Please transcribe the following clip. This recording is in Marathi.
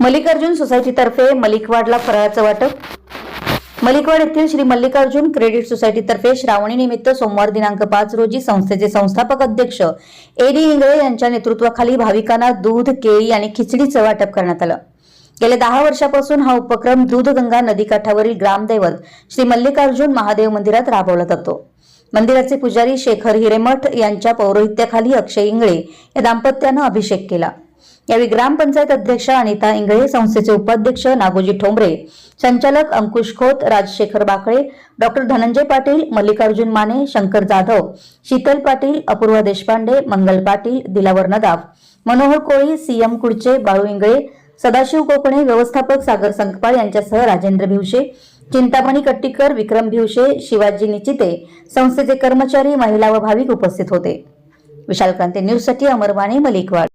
मल्लिकार्जुन सोसायटीतर्फे मलिकवाडला फराळाचं वाटप. मलिकवाड येथील श्री मल्लिकार्जुन क्रेडिट सोसायटीतर्फे श्रावणी निमित्त सोमवार दिनांक पाच रोजी संस्थेचे संस्थापक अध्यक्ष ए डी इंगळे यांच्या नेतृत्वाखाली भाविकांना दूध केळी आणि खिचडीचं वाटप करण्यात आलं. गेल्या दहा वर्षापासून हा उपक्रम दूधगंगा नदीकाठावरील ग्रामदैवत श्री मल्लिकार्जुन महादेव मंदिरात राबवला जातो. मंदिराचे पुजारी शेखर हिरेमठ यांच्या पौरोहित्याखाली अक्षय इंगळे या दाम्पत्यानं अभिषेक केला. यावेळी ग्रामपंचायत अध्यक्ष अनिता इंगळे संस्थेचे उपाध्यक्ष नागोजी ठोंबरे संचालक Ankush Khot Rajshekhar Bakale doctor Dhananjay Patil Mallikarjun Mane Shankar Jadhav Sheetal Patil Apurva Deshpande Mangal Patil Dilawar Nadaf Manohar Koli C M Kudche Balu Ingale Sadashiv Kokane व्यवस्थापक सागर संकपाळ यांच्यासह राजेंद्र भिवशे चिंतामणी कट्टीकर विक्रम भिवशे शिवाजी निचिते संस्थेचे कर्मचारी महिला व भाविक उपस्थित होते. विशाल क्रांती न्यूजसाठी अमरवाणी मलिकवाड.